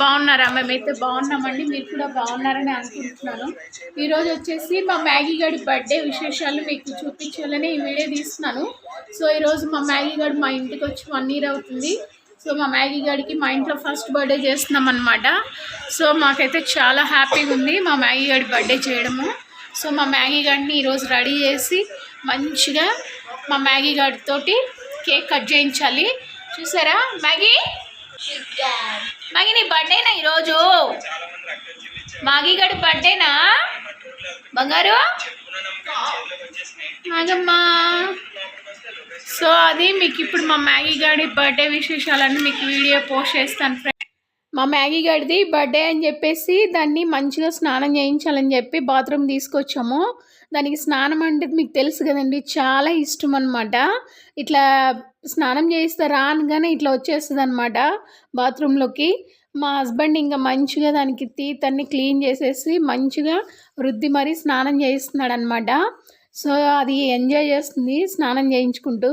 బాగున్నారా? మేమైతే బాగున్నామండి. మీరు కూడా బాగున్నారని అనుకుంటున్నాను. ఈరోజు వచ్చేసి మా మ్యాగీ గడి బర్త్డే విశేషాలు మీకు చూపించాలని ఈ వీడియో తీస్తున్నాను. సో ఈరోజు మా మ్యాగీ గడి మా ఇంటికి వచ్చి వన్ ఇయర్ అవుతుంది. సో మా మ్యాగీ గడికి మా ఇంట్లో ఫస్ట్ బర్త్డే చేస్తున్నాం అనమాట సో మాకైతే చాలా హ్యాపీగా ఉంది మా మ్యాగీ గడి బర్త్డే చేయడము. సో మా మ్యాగీ గడిని ఈరోజు రెడీ చేసి మంచిగా మా మ్యాగీ గడితోటి కేక్ కట్ చేయించాలి. చూసారా? మ్యాగీ? మ్యాగీ నీ బర్త్డేనా ఈరోజు? మాగీ గడి బర్త్డేనా బంగారు? నాగమ్మా సో అది మీకు ఇప్పుడు మా మ్యాగీ గాడి బర్త్డే విశేషాలన్నీ మీకు వీడియో పోస్ట్ చేస్తాను ఫ్రెండ్ మా మ్యాగీ గడిది బర్త్డే అని చెప్పేసి దాన్ని మంచిగా స్నానం చేయించాలని చెప్పి బాత్రూమ్ తీసుకొచ్చాము. దానికి స్నానం అంటే మీకు తెలుసు కదండి చాలా ఇష్టం అనమాట ఇట్లా స్నానం చేస్తే రానుగానే ఇట్లా వచ్చేస్తుంది అనమాట బాత్రూంలోకి. మా హస్బెండ్ ఇంకా మంచిగా దానికి తీతన్ని అన్ని క్లీన్ చేసేసి మంచిగా రుద్ది మరీ స్నానం చేయిస్తున్నాడు అనమాట సో అది ఎంజాయ్ చేస్తుంది స్నానం చేయించుకుంటూ.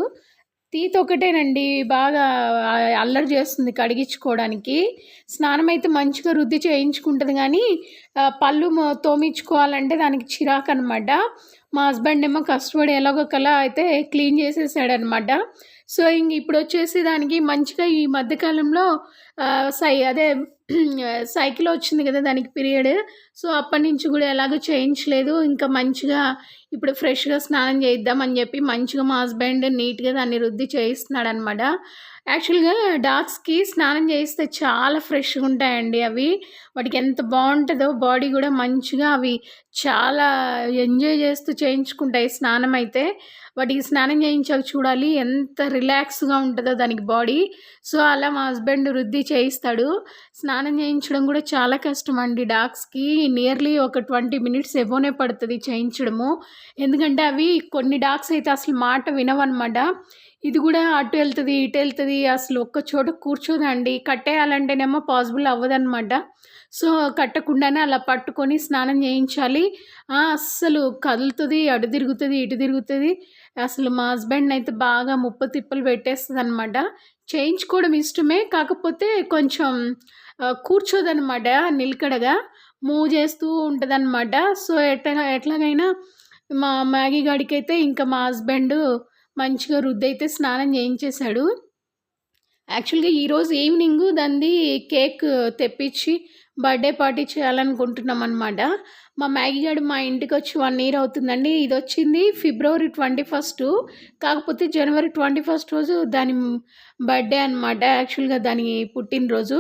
తీత ఒకటేనండి. బాగా అల్లరి చేస్తుంది కడిగించుకోవడానికి. స్నానం అయితే మంచిగా రుద్ది చేయించుకుంటుంది కానీ పళ్ళు తోమించుకోవాలంటే దానికి చిరాకు అనమాట మా హస్బెండ్ ఏమో కష్టపడి ఎలాగో కలా అయితే క్లీన్ చేసేసాడనమాట. సో ఇంక ఇప్పుడు వచ్చేసి దానికి మంచిగా ఈ మధ్యకాలంలో సై అదే సైకిల్ వచ్చింది కదా దానికి పీరియడ్. సో అప్పటి నుంచి కూడా ఎలాగో చేయించలేదు ఇంకా మంచిగా ఇప్పుడు ఫ్రెష్గా స్నానం చేయిద్దాం అని చెప్పి మంచిగా మా హస్బెండ్ నీట్గా దాన్ని రుద్ది చేయిస్తున్నాడు అనమాట యాక్చువల్గా డాగ్స్కి స్నానం చేయిస్తే చాలా ఫ్రెష్గా ఉంటాయండి అవి. వాటికి ఎంత బాగుంటుందో బాడీ కూడా మంచిగా అవి చాలా ఎంజాయ్ చేస్తూ చేయించుకుంటాయి స్నానం అయితే. వాటికి స్నానం చేయించాక చూడాలి ఎంత రిలాక్స్గా ఉంటుందో దానికి బాడీ. సో అలా మా హస్బెండ్ వృద్ధి చేయిస్తాడు. స్నానం చేయించడం కూడా చాలా కష్టం అండి డాగ్స్కి. నియర్లీ ఒక ట్వంటీ మినిట్స్ ఎబోనే పడుతుంది చేయించడము. ఎందుకంటే అవి కొన్ని డాగ్స్ అయితే అసలు మాట వినవన్నమాట. ఇది కూడా అటు వెళ్తుంది ఇటు వెళ్తుంది అసలు ఒక్క చోట కూర్చోదండి. కట్టేయాలంటేనేమో పాసిబుల్ అవ్వదన్నమాట. సో కట్టకుండానే అలా పట్టుకొని స్నానం చేయించాలి. అస్సలు కదులుతుంది అటు తిరుగుతుంది ఇటు తిరుగుతుంది. అసలు మా హస్బెండ్ అయితే బాగా ముప్ప తిప్పలు పెట్టేస్తుంది అనమాట చేయించుకోవడం ఇష్టమే కాకపోతే కొంచెం కూర్చోదనమాట నిలకడగా. మూవ్ చేస్తూ ఉంటుందన్నమాట. సో ఎట్లా ఎట్లాగైనా మా మ్యాగీ గాడికి అయితే ఇంకా మా హస్బెండ్ మంచిగా రుద్దైతే స్నానం చేయించేశాడు. యాక్చువల్గా ఈరోజు ఈవినింగ్ దాన్ని కేక్ తెప్పించి బర్త్డే పార్టీ చేయాలనుకుంటున్నాం అనమాట మా మ్యాగీ గారు మా ఇంటికి వచ్చి వన్ ఇయర్ అవుతుందండి. ఇది వచ్చింది ఫిబ్రవరి ట్వంటీ ఫస్ట్. కాకపోతే జనవరి ట్వంటీ ఫస్ట్ రోజు దాని బర్త్డే అనమాట యాక్చువల్గా దాని పుట్టినరోజు.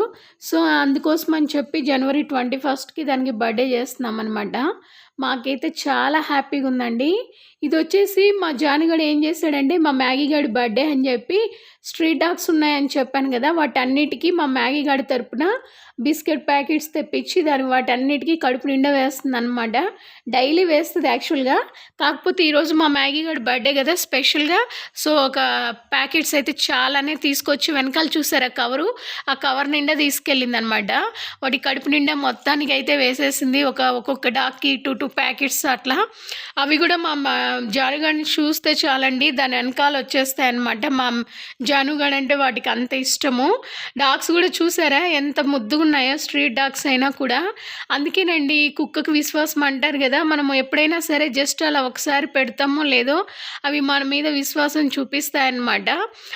సో అందుకోసం అని చెప్పి జనవరి ట్వంటీ ఫస్ట్కి దానికి బర్త్డే చేస్తున్నాం అనమాట మాకైతే చాలా హ్యాపీగా ఉందండి. ఇది వచ్చేసి మా జానిగడు ఏం చేశాడంటే మా మ్యాగీ గడి బర్త్డే అని చెప్పి స్ట్రీట్ డాగ్స్ ఉన్నాయని చెప్పాను కదా వాటన్నిటికీ మా మ్యాగీ గడి తరపున బిస్కెట్ ప్యాకెట్స్ తెప్పించి దాని వాటన్నిటికీ కడుపు నిండా వేస్తుంది అనమాట డైలీ వేస్తుంది యాక్చువల్గా. కాకపోతే ఈరోజు మా మ్యాగీ గడి బర్త్డే కదా స్పెషల్గా. సో ఒక ప్యాకెట్స్ అయితే చాలానే తీసుకొచ్చి వెనకాల చూసారా కవరు. ఆ కవర్ నిండా తీసుకెళ్ళింది అనమాట వాటి కడుపు నిండా మొత్తానికి అయితే వేసేసింది ఒక ఒక్కొక్క డాక్కి టూ టూ ప్యాకెట్స్ అట్లా. అవి కూడా మా మా చూస్తే చాలండి దాని వెనకాల వచ్చేస్తాయి అనమాట మా జానుగాడు అంటే వాటికి అంత ఇష్టము. డాగ్స్ కూడా చూసారా? ఎంత ముద్దుగా ఉన్నాయో స్ట్రీట్ డాగ్స్ అయినా కూడా. అందుకేనండి కుక్కకు విశ్వాసం అంటారు కదా. మనము ఎప్పుడైనా సరే జస్ట్ అలా ఒకసారి పెడతామో లేదో అవి మన మీద విశ్వాసం చూపిస్తాయన్నమాట.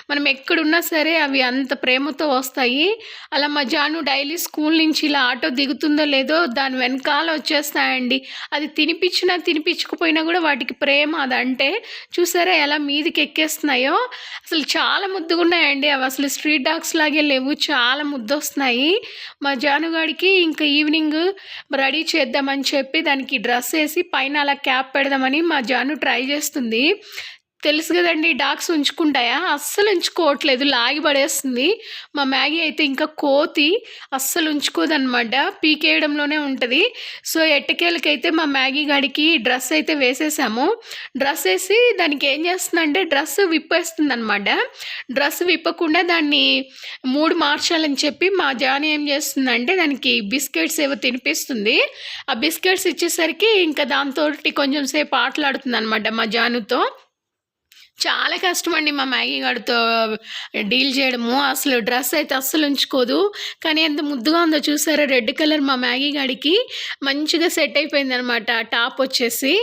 మనం ఎక్కడున్నా సరే అవి అంత ప్రేమతో వస్తాయి. అలా మా జాను డైలీ స్కూల్ నుంచి ఇలా ఆటో దిగుతుందో లేదో దాని వెనకాల వచ్చేస్తాయండి. అది తినిపించినా తినిపించకపోయినా కూడా వాటికి ప్రేమ అదంటే చూసారా ఎలా మీదికి ఎక్కేస్తున్నాయో అసలు చాలా ముద్దుగా ఉన్నాయండి అవి. అసలు స్ట్రీట్ డాగ్స్ లాగే లేవు. చాలా ముద్దు వస్తున్నాయి మా జానుగాడికి ఇంకా ఈవినింగ్ రెడీ చేద్దామని చెప్పి దానికి డ్రెస్ వేసి పైన అలా క్యాప్ పెడదామని మా జాను ట్రై చేస్తుంది. తెలుసు కదండి డాగ్స్ ఉంచుకుంటాయా? అస్సలు ఉంచుకోవట్లేదు. లాగి పడేస్తుంది. మా మ్యాగీ అయితే ఇంకా కోతి అస్సలు ఉంచుకోదన్నమాట. పీకేయడంలోనే ఉంటుంది. సో ఎట్టకేలకైతే మా మ్యాగీ గాడికి డ్రెస్ అయితే వేసేసాము. డ్రెస్ వేసి దానికి ఏం చేస్తుందంటే డ్రెస్ విప్పేస్తుంది అనమాట డ్రెస్ విప్పకుండా దాన్ని మూడు మార్చాలని చెప్పి మా జాని ఏం చేస్తుందంటే దానికి బిస్కెట్స్ ఏవో తినిపిస్తుంది. ఆ బిస్కెట్స్ ఇచ్చేసరికి ఇంకా దాంతో కొంచెం సేపు ఆటలాడుతుంది అనమాట మా జానుతో. చాలా కష్టం అండి మా మ్యాగీ గాడితో డీల్ చేయడము. అసలు డ్రెస్ అయితే అస్సలు ఉంచుకోదు. కానీ ఎంత ముద్దుగా ఉందో చూసారా? రెడ్ కలర్ మా మ్యాగీ గాడికి మంచిగా సెట్ అయిపోయింది అనమాట టాప్ వచ్చేసి.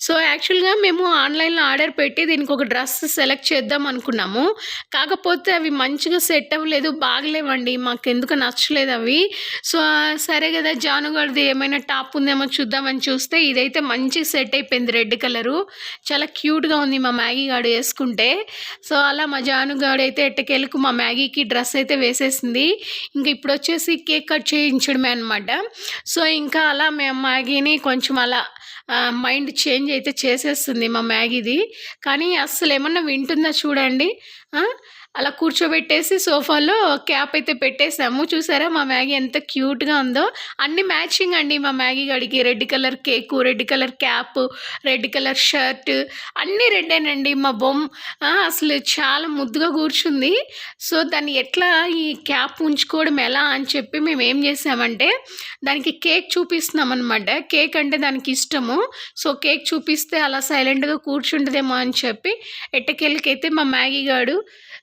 సో యాక్చువల్గా మేము ఆన్లైన్లో ఆర్డర్ పెట్టి దీనికి ఒక డ్రెస్ సెలెక్ట్ చేద్దాం అనుకున్నాము. కాకపోతే అవి మంచిగా సెట్ అవ్వలేదు బాగలేవండి. మాకు ఎందుకు నచ్చలేదు అవి. సో సరే కదా జానుగాడిది ఏమైనా టాప్ ఉందేమో చూద్దామని చూస్తే ఇదైతే మంచిగా సెట్ అయిపోయింది రెడ్ కలరు. చాలా క్యూట్గా ఉంది మా మ్యాగీ గాడు వేసుకుంటే. సో అలా మా జానుగాడు అయితే ఎట్టకేలకు మా మ్యాగీకి డ్రెస్ అయితే వేసేసింది. ఇంకా ఇప్పుడు వచ్చేసి కేక్ కట్ చేయించడమే అనమాట సో ఇంకా అలా మేము మ్యాగీని కొంచెం అలా మైండ్ చేంజ్ అయితే చేసేస్తుంది మా మ్యాగీది. కానీ అస్సలు ఏమన్నా వింటుందా చూడండి. అలా కూర్చోబెట్టేసి సోఫాలో క్యాప్ అయితే పెట్టేసాము చూసారా మా మ్యాగీ ఎంత క్యూట్గా ఉందో. అన్ని మ్యాచింగ్ అండి మా మ్యాగీ గడికి red colour cake red colour cap red colour shirt అన్నీ రెడ్డేనండి మా బొమ్మ అసలు చాలా ముద్దుగా కూర్చుంది. సో దాన్ని ఎట్లా ఈ క్యాప్ ఉంచుకోవడం ఎలా అని చెప్పి మేము ఏం చేసామంటే దానికి కేక్ చూపిస్తున్నాం అనమాట కేక్ అంటే దానికి ఇష్టము. సో కేక్ చూపిస్తే అలా సైలెంట్గా కూర్చుంటుందేమో అని చెప్పి ఎట్టకెళ్ళకైతే మా మ్యాగీ గాడు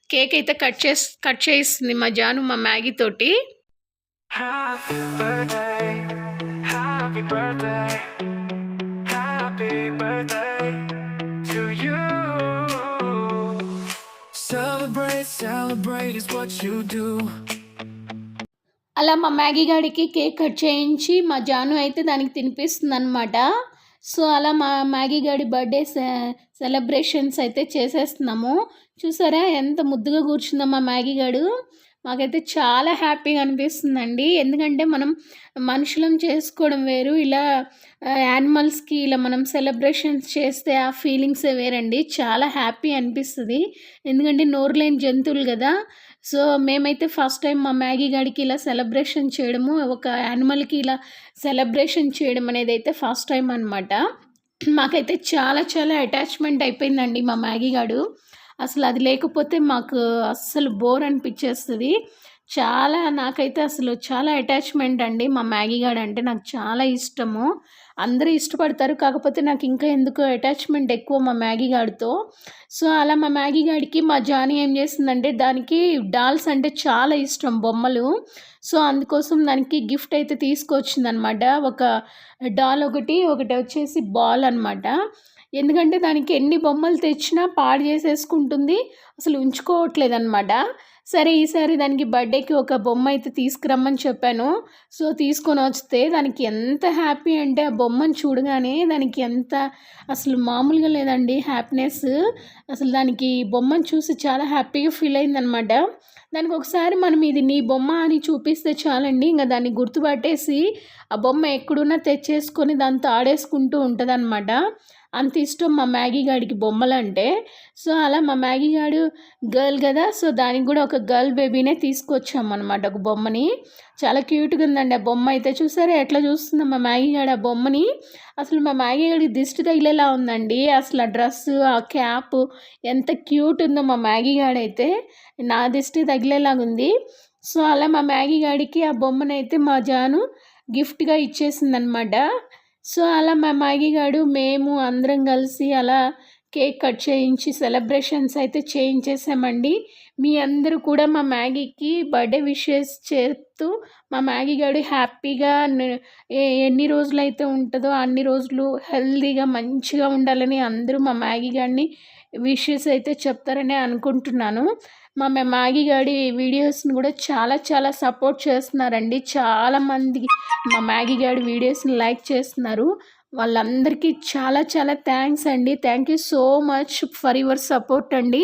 కేక్ అయితే కట్ చేసి కట్ చేయిస్తుంది మా జాను మా మ్యాగీ తోటి. అలా మా మ్యాగీ గాడికి కేక్ కట్ చేయించి మా జాను అయితే దానికి తినిపిస్తుంది అనమాట సో అలా మా మ్యాగీ గారి బర్త్డే సెలబ్రేషన్స్ అయితే చేసేస్తున్నాము. చూసారా ఎంత ముద్దుగా కూర్చుందో మా మ్యాగీ గారు మాకైతే చాలా హ్యాపీగా అనిపిస్తుందండి. ఎందుకంటే మనం మనుషులం చేసుకోవడం వేరు. ఇలా యానిమల్స్కి ఇలా మనం సెలబ్రేషన్స్ చేస్తే ఆ ఫీలింగ్సే వేరండి. చాలా హ్యాపీ అనిపిస్తుంది. ఎందుకంటే నోరు లేని జంతువులు కదా. సో మేమైతే ఫస్ట్ టైం మా మ్యాగీ గాడికి ఇలా సెలబ్రేషన్ చేయడము ఒక యానిమల్కి ఇలా సెలబ్రేషన్ చేయడం అనేది అయితే ఫస్ట్ టైం అనమాట మాకైతే చాలా చాలా అటాచ్మెంట్ అయిపోయిందండి మా మ్యాగీ గాడు. అసలు అది లేకపోతే మాకు అస్సలు బోర్ అనిపించేస్తుంది చాలా నాకైతే అసలు చాలా అటాచ్మెంట్ అండి మా మ్యాగీ గాడు అంటే నాకు చాలా ఇష్టము. అందరూ ఇష్టపడతారు కాకపోతే నాకు ఇంకా ఎందుకు అటాచ్మెంట్ ఎక్కువ మా మ్యాగీ గాడితో. సో అలా మా మ్యాగీ గాడికి మా జానీ ఏం చేసిందంటే దానికి డాల్స్ అంటే చాలా ఇష్టం బొమ్మలు. సో అందుకోసం దానికి గిఫ్ట్ అయితే తీసుకొచ్చిందనమాట. ఒక డాల్ ఒకటి ఒకటి వచ్చేసి బాల్ అనమాట ఎందుకంటే దానికి ఎన్ని బొమ్మలు తెచ్చినా పాడు చేసేసుకుంటుంది. అసలు ఉంచుకోవట్లేదు అనమాట సరే ఈసారి దానికి బర్త్డేకి ఒక బొమ్మ అయితే తీసుకురమ్మని చెప్పాను. సో తీసుకొని వస్తే దానికి ఎంత హ్యాపీ అంటే ఆ బొమ్మను చూడగానే దానికి ఎంత అసలు మామూలుగా లేదండి హ్యాపీనెస్. అసలు దానికి బొమ్మను చూసి చాలా హ్యాపీగా ఫీల్ అయిందనమాట దానికి ఒకసారి మనం ఇది నీ బొమ్మ అని చూపిస్తే చాలండి. ఇంకా దాన్ని గుర్తుపట్టేసి ఆ బొమ్మ ఎక్కడున్నా తెచ్చేసుకొని దాంతో ఆడేసుకుంటూ ఉంటుంది అంత ఇష్టం మా మ్యాగీ గాడికి బొమ్మలు అంటే సో అలా మా మ్యాగీ గాడు గర్ల్ కదా సో దానికి కూడా ఒక గర్ల్ బేబీనే తీసుకొచ్చాం అనమాట ఒక బొమ్మని. చాలా క్యూట్గా ఉందండి ఆ బొమ్మ అయితే. చూసారా ఎట్లా చూస్తుందా మా మ్యాగీ గాడు ఆ బొమ్మని. అసలు మా మ్యాగీ గాడికి దిష్టి తగిలేలా ఉందండి. అసలు ఆ డ్రెస్సు ఆ క్యాప్ ఎంత క్యూట్ ఉందో మా మ్యాగీ గాడైతే. నా దిష్టి తగిలేలాగుంది సో అలా మా మ్యాగీ గాడికి ఆ బొమ్మనైతే మా జాను గిఫ్ట్గా ఇచ్చేసిందనమాట సో అలా మా మ్యాగీ మేము అందరం కలిసి అలా కేక్ కట్ చేయించి సెలబ్రేషన్స్ అయితే చేయించేసామండి. మీ అందరూ కూడా మా మ్యాగీకి బర్త్డే విషెస్ చేస్తూ మా మ్యాగీ గాడు హ్యాపీగా ఎన్ని రోజులు అయితే ఉంటుందో అన్ని రోజులు హెల్దీగా మంచిగా ఉండాలని అందరూ మా మ్యాగీ గారిని విషెస్ అయితే చెప్తారని అనుకుంటున్నాను. మా మేము మ్యాగీ గారి వీడియోస్ని కూడా చాలా చాలా సపోర్ట్ చేస్తున్నారండి. చాలామంది మా మ్యాగీ గాడి వీడియోస్ని లైక్ చేస్తున్నారు. వాళ్ళందరికీ చాలా చాలా థ్యాంక్స్ అండి. Thank you so much for your support అండి.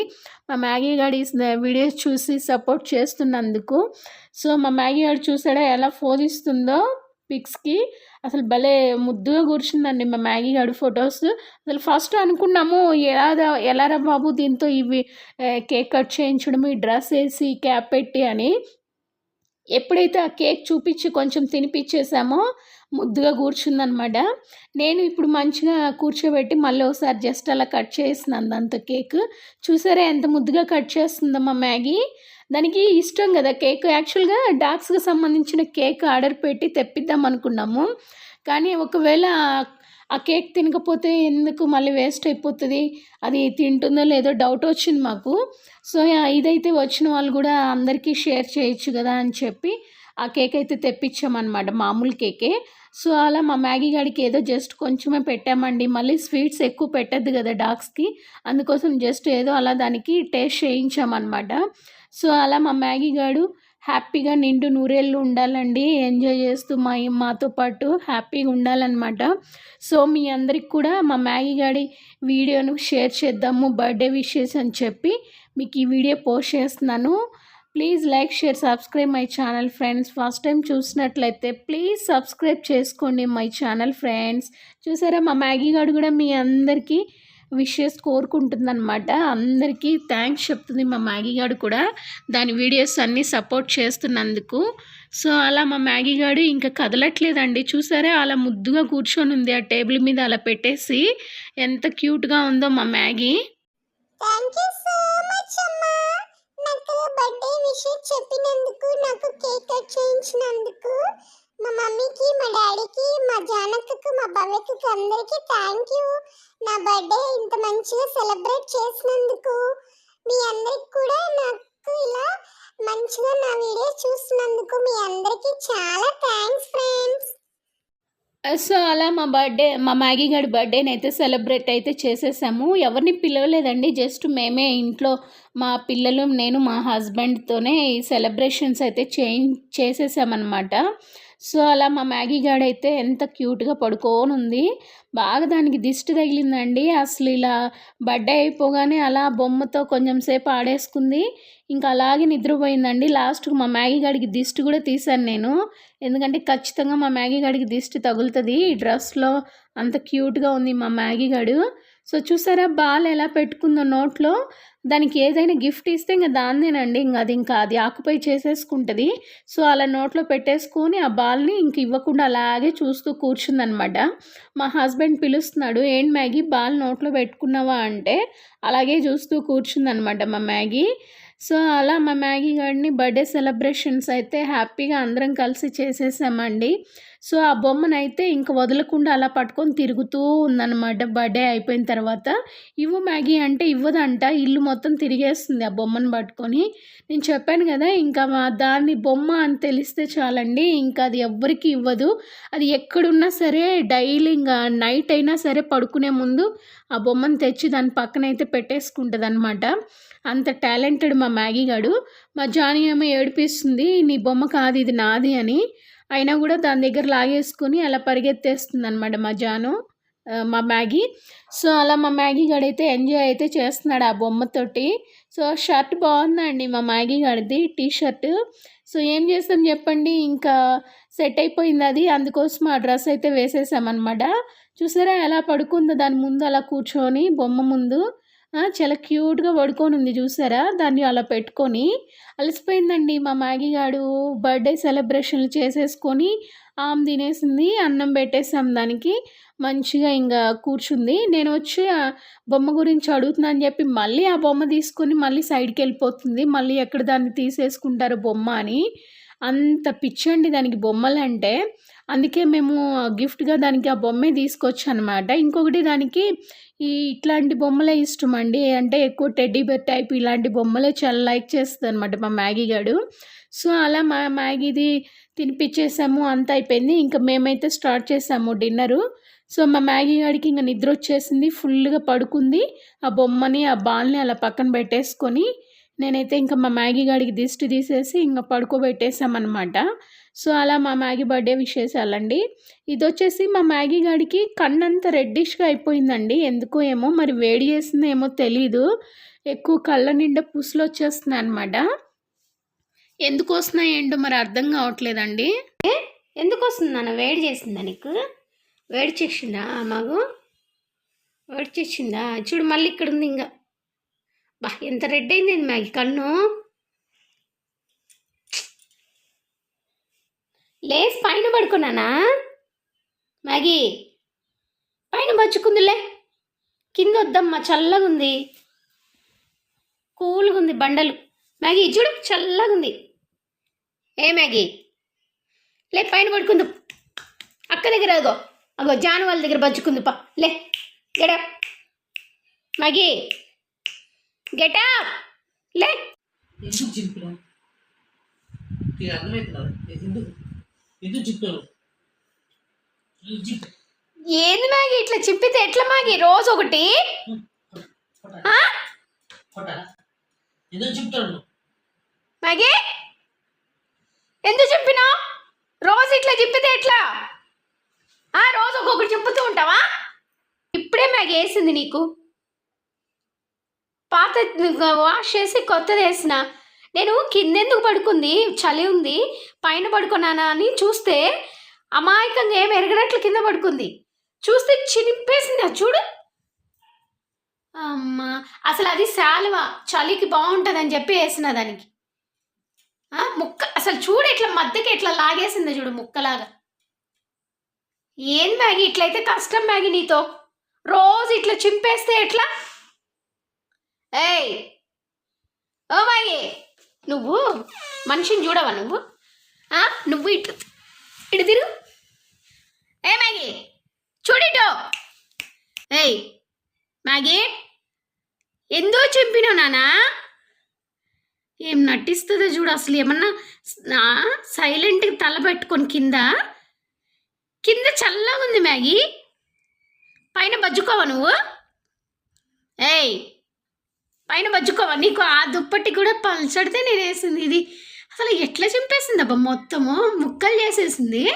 మా మ్యాగీ గాడి వీడియోస్ చూసి సపోర్ట్ చేస్తున్నందుకు. సో మా మ్యాగీ గారు చూసాడా ఎలా ఫోన్ ఇస్తుందో పిక్స్కి. అసలు భలే ముద్దుగా కూర్చుందండి మా మ్యాగీ గాడి ఫొటోస్. అసలు ఫస్ట్ అనుకున్నాము ఎలా ఎలారా బాబు దీంతో ఇవి కేక్ కట్ చేయించడం ఈ డ్రెస్ వేసి క్యాప్ పెట్టి అని. ఎప్పుడైతే ఆ కేక్ చూపించి కొంచెం తినిపించేసామో ముద్దుగా కూర్చుందనమాట. నేను ఇప్పుడు మంచిగా కూర్చోబెట్టి మళ్ళీ ఒకసారి జస్ట్ అలా కట్ చేస్తున్నాను దాంతో కేక్. చూసారా ఎంత ముద్దుగా కట్ చేస్తుందో మా మ్యాగీ. దానికి ఇష్టం కదా కేక్. యాక్చువల్గా డాగ్స్కి సంబంధించిన కేక్ ఆర్డర్ పెట్టి తెప్పిద్దాం అనుకున్నాము. కానీ ఒకవేళ ఆ కేక్ తినకపోతే ఎందుకు మళ్ళీ వేస్ట్ అయిపోతుంది? అది తింటుందో లేదో డౌట్ వచ్చింది మాకు. సో ఇదైతే వచ్చిన వాళ్ళు కూడా అందరికీ షేర్ చేయొచ్చు కదా అని చెప్పి ఆ కేక్ అయితే తెప్పించామన్నమాట మామూలు కేకే. సో అలా మా మ్యాగీ గాడికి ఏదో జస్ట్ కొంచెమే పెట్టామండి. మళ్ళీ స్వీట్స్ ఎక్కువ పెట్టద్దు కదా డాగ్స్కి. అందుకోసం జస్ట్ ఏదో అలా దానికి టేస్ట్ చేయించామన్నమాట. సో అలా మా మ్యాగీ గాడు హ్యాపీగా నిండు నూరేళ్ళు ఉండాలండి. ఎంజాయ్ చేస్తూ మా మాతో పాటు హ్యాపీగా ఉండాలన్నమాట. సో మీ అందరికి కూడా మా మ్యాగీ గాడి వీడియోను షేర్ చేద్దాము బర్త్డే విషెస్ అని చెప్పి మీకు ఈ వీడియో పోస్ట్ చేస్తున్నాను. Please like share subscribe my channel friends first time చూసినట్లయితే ప్లీజ్ సబ్స్క్రైబ్ చేసుకోండి మై ఛానల్ ఫ్రెండ్స్ చూసారా మా మ్యాగీ గారు కూడా మీ అందరికీ విషెస్ కోరుకుంటుందన్నమాట. అందరికీ థ్యాంక్స్ చెప్తుంది మా మ్యాగీ గారు కూడా. దాని వీడియోస్ అన్నీ సపోర్ట్ చేస్తున్నందుకు. సో అలా మా మ్యాగీ గారు ఇంకా కదలట్లేదండి. చూసారా అలా ముద్దుగా కూర్చొని ఉంది ఆ టేబుల్ మీద అలా పెట్టేసి. ఎంత క్యూట్గా ఉందో మా Maggie thank you so much అమ్మా. నాకు బర్త్డే విషయం చెప్పినందుకు నాకు కేక్ కట్ చేయించినందుకు మా మమ్మీకి మా డాడీకి మా జానక్కకు మా భవ్యకు అందరికీ థ్యాంక్ యూ నా బర్త్డే ఇంత మంచిగా సెలబ్రేట్ చేసినందుకు మీ అందరికి కూడా నాకు ఇలా మంచిగా నా వీడియో చూసినందుకు మీ అందరికీ చాలా థ్యాంక్స్ ఫ్రెండ్స్ సో అలా మా బర్త్డే మా మ్యాగీ గారి బర్త్డేని అయితే సెలబ్రేట్ అయితే చేసేసాము. ఎవరిని పిలవలేదండి. జస్ట్ మేమే ఇంట్లో మా పిల్లలు నేను మా హస్బెండ్తోనే ఈ సెలబ్రేషన్స్ అయితే చేంజ్ చేసేసామన్నమాట. సో అలా మా మ్యాగీ గాడ్ అయితే ఎంత క్యూట్గా పడుకోని ఉంది బాగా దానికి దిష్టి తగిలిందండి. అసలు ఇలా బర్త్డే అయిపోగానే అలా బొమ్మతో కొంచెం సేపు ఆడేసుకుంది. ఇంకా అలాగే నిద్రపోయిందండి. లాస్ట్ మా మ్యాగీ గాడికి దిష్టి కూడా తీశాను నేను. ఎందుకంటే ఖచ్చితంగా మా మ్యాగీ గాడికి దిష్టి తగులుతుంది. ఈ డ్రెస్లో అంత క్యూట్గా ఉంది మా మ్యాగీ గాడు. సో చూసారా బాల్ ఎలా పెట్టుకుందో నోట్లో? దానికి ఏదైనా గిఫ్ట్ ఇస్తే ఇంకా దాన్నేనండి. ఇంకా అది ఇంకా అది ఆకుపై చేసేసుకుంటుంది. సో అలా నోట్లో పెట్టేసుకొని ఆ బాల్ని ఇంక ఇవ్వకుండా అలాగే చూస్తూ కూర్చుందనమాట. మా హస్బెండ్ పిలుస్తున్నాడు ఏంటి మ్యాగీ? బాల్ నోట్లో పెట్టుకున్నావా? అంటే అలాగే చూస్తూ కూర్చుందనమాట మా మ్యాగీ. సో అలా మా మ్యాగీ గారిని బర్త్డే సెలబ్రేషన్స్ అయితే హ్యాపీగా అందరం కలిసి చేసేసామండి. సో ఆ బొమ్మను అయితే ఇంక వదలకుండా అలా పట్టుకొని తిరుగుతూ ఉందన్నమాట. బర్త్డే అయిపోయిన తర్వాత ఇవ్వు మ్యాగీ అంటే ఇవ్వదంట. ఇల్లు మొత్తం తిరిగేస్తుంది ఆ బొమ్మను పట్టుకొని. నేను చెప్పాను కదా ఇంకా దాన్ని బొమ్మ అని తెలిస్తే చాలండి ఇంకా అది ఎవ్వరికి ఇవ్వదు. అది ఎక్కడున్నా సరే డైలీ ఇంకా నైట్ అయినా సరే పడుకునే ముందు ఆ బొమ్మను తెచ్చి దాని పక్కన అయితే పెట్టేసుకుంటుంది అనమాట అంత టాలెంటెడ్ మా మ్యాగీ గాడు. మా జానీ ఏమో ఏడిపిస్తుంది నీ బొమ్మ కాదు ఇది నాది అని. అయినా కూడా దాని దగ్గర లాగేసుకుని అలా పరిగెత్తేస్తుంది అనమాట మా జాను మా మ్యాగీ. సో అలా మా మ్యాగీ గడైతే ఎంజాయ్ అయితే చేస్తున్నాడు ఆ బొమ్మతోటి. సో షర్ట్ బాగుందండి మా మ్యాగీ గడిది టీ షర్ట్ సో ఏం చేస్తాం చెప్పండి ఇంకా సెట్ అయిపోయింది అది. అందుకోసం ఆ డ్రెస్ అయితే వేసేసామన్నమాట. చూసారా ఎలా పడుకుందో దాని ముందు అలా కూర్చొని బొమ్మ ముందు. చాలా క్యూట్గా పడుకొని ఉంది చూసారా? దాన్ని అలా పెట్టుకొని అలసిపోయిందండి మా మ్యాగీ గాడు. బర్త్డే సెలబ్రేషన్లు చేసేసుకొని ఆమె తినేసింది అన్నం పెట్టేసాం దానికి. మంచిగా ఇంకా కూర్చుంది. నేను వచ్చి ఆ బొమ్మ గురించి అడుగుతున్నా అని చెప్పి మళ్ళీ ఆ బొమ్మ తీసుకొని మళ్ళీ సైడ్కి వెళ్ళిపోతుంది. మళ్ళీ ఎక్కడ దాన్ని తీసేసుకుంటారు బొమ్మ అని. అంత పిచ్చండి దానికి బొమ్మలు అంటే అందుకే మేము గిఫ్ట్గా దానికి ఆ బొమ్మే తీసుకొచ్చు అనమాట ఇంకొకటి దానికి ఈ ఇట్లాంటి బొమ్మలే ఇష్టం అండి అంటే ఎక్కువ టెడ్డీ బెర్ టైప్ ఇలాంటి బొమ్మలే చాలా లైక్ చేస్తుంది అనమాట మా మ్యాగీ గాడు. సో అలా మా మ్యాగీది తినిపించేసాము అంత అయిపోయింది. ఇంకా మేమైతే స్టార్ట్ చేసాము డిన్నరు. సో మా మ్యాగీ గాడికి ఇంకా నిద్ర వచ్చేసింది ఫుల్గా పడుకుంది. ఆ బొమ్మని ఆ బాల్ని అలా పక్కన పెట్టేసుకొని నేనైతే ఇంకా మా మ్యాగీ గాడికి దిష్టి తీసేసి ఇంకా పడుకోబెట్టేసామన్నమాట. సో అలా మా మ్యాగీ బర్త్డే విషేసాలండి ఇది వచ్చేసి మా మ్యాగీ గాడికి కన్నంత రెడ్డిష్గా అయిపోయిందండి. ఎందుకో ఏమో మరి వేడి చేసిందో ఏమో తెలీదు. ఎక్కువ కళ్ళ నిండా పుసులు వచ్చేస్తున్నాయి అనమాట ఎందుకు వస్తున్నాయి ఏంటో మరి అర్థం కావట్లేదండి. ఎందుకు వస్తుంది నాన్న? వేడి చేసిందా నీకు? వేడి చేసిందా మాకు? వేడి చేసిందా? చూడు మళ్ళీ ఇక్కడ ఉంది ఇంకా. బా ఎంత రెడ్ అయింది మ్యాగీ కన్ను? లేస్ పైన పడుకున్నానా? మ్యాగీ పైన బచ్చుకుందిలే కింద వద్దమ్మా చల్లగా ఉంది కూల్గా ఉంది బండలు. మ్యాగీ చూడు చల్లగా ఉంది ఏ మ్యాగీ? లే పైన పడుకుందు. అక్క దగ్గర అదిగో. అగో జాను వాళ్ళ దగ్గర బజ్జుకుంది పా లే గెటప్ మగి గెటప్ లే. ఎందుకు చింపినావు నీకు ఎందుకు? ఎందుకు ఏంది మాగి ఇట్లా చింపితే ఎట్లా మాగి? రోజు ఒకటి? ఎందుకు మాగి? ఎందుకు చింపినావు? రోజు ఇట్లా చింపితే ఎట్లా? ఆ రోజు ఒక్కొక్కటి చింపుతూ ఉంటావా? ఇప్పుడే మ్యాగీ వేసింది నీకు. పాత వాష్ చేసి కొత్తది వేసిన. నేను కిందెందుకు పడుకుంది? చలి ఉంది. పైన పడుకున్నానా అని చూస్తే అమాయకంగా ఏం ఎరగనట్లు కింద పడుకుంది. చూస్తే చినిపేసింది. చూడు. అమ్మా అసలు అది శాలువ. చలికి బాగుంటుందని చెప్పి వేసిన దానికి. ముక్క అసలు చూడు ఇట్లా మధ్యకి ఇట్లా లాగేసింది చూడు ముక్కలాగా. ఏం మ్యాగీ? ఇట్లయితే కష్టం మ్యాగీ నీతో. రోజు ఇట్లా చింపేస్తే ఎట్లా? ఏయ్! ఓ మ్యాగీ నువ్వు మనిషిని చూడవా నువ్వు? నువ్వు ఇటు. ఇటు తిరు ఏ మ్యాగీ చూడిటో ఏయ్! మ్యాగీ ఎందుకు చెప్పినావు నానా? ఏం నటిస్తుందో చూడు అసలు ఏమన్నా నా- సైలెంట్గా తల పెట్టుకొని కింద? కింద చల్లగా ఉంది మ్యాగీ పైన బజ్జుకోవా నువ్వు? ఏయ్! పైన బజ్జుకోవా నీకు ఆ దుప్పటి కూడా పల్చడితే నేను వేసింది. ఇది అసలు ఎట్లా చింపేసింది అబ్బా? మొత్తము ముక్కలు చేసేసింది.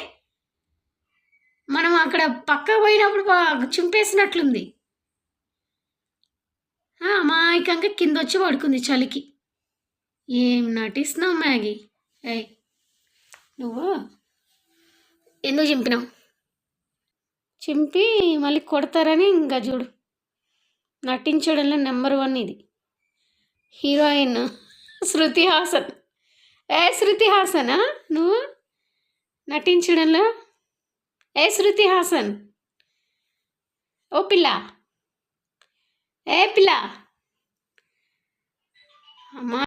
మనం అక్కడ పక్క పోయినప్పుడు చింపేసినట్లుంది. అమాయకంగా కింద వచ్చి పడుకుంది చలికి. ఏం నటిస్తున్నావు మ్యాగీ? ఏయ్ నువ్వు ఎందుకు చింపినావు? చింపి మళ్ళీ కొడతారని ఇంకా చూడు. నటించడంలో నెంబర్ వన్ ఇది. హీరోయిన్ శృతి హాసన్. ఏ శృతి హాసనా నువ్వు? నటించడంలో? ఏ శృతి హాసన్? ఓ పిల్ల. ఏ పిల్ల? అమ్మా